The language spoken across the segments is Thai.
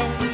รั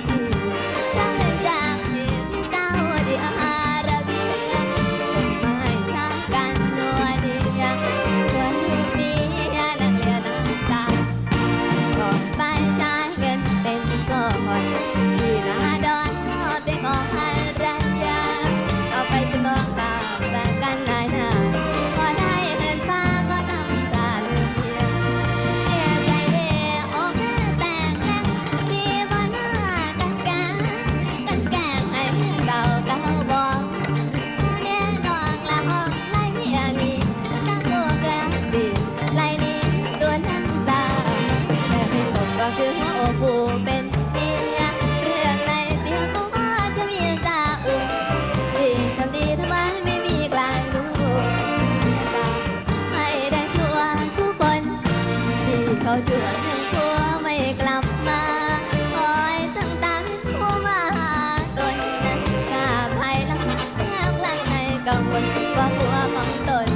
ถึงโอปูเป็นเมียเรือในเสียก็ว่าจะมีตาอุ่นดีทำดีทำไมไม่มีกลางรู้ไม่ได้ช่วทุกคนที่เขาชั่วทั้งตัวไม่กลับมาคอยตั้งตังเข้มาหาตนนั้นข้าภัลังแรกลังในกังวลว่าหัวของตน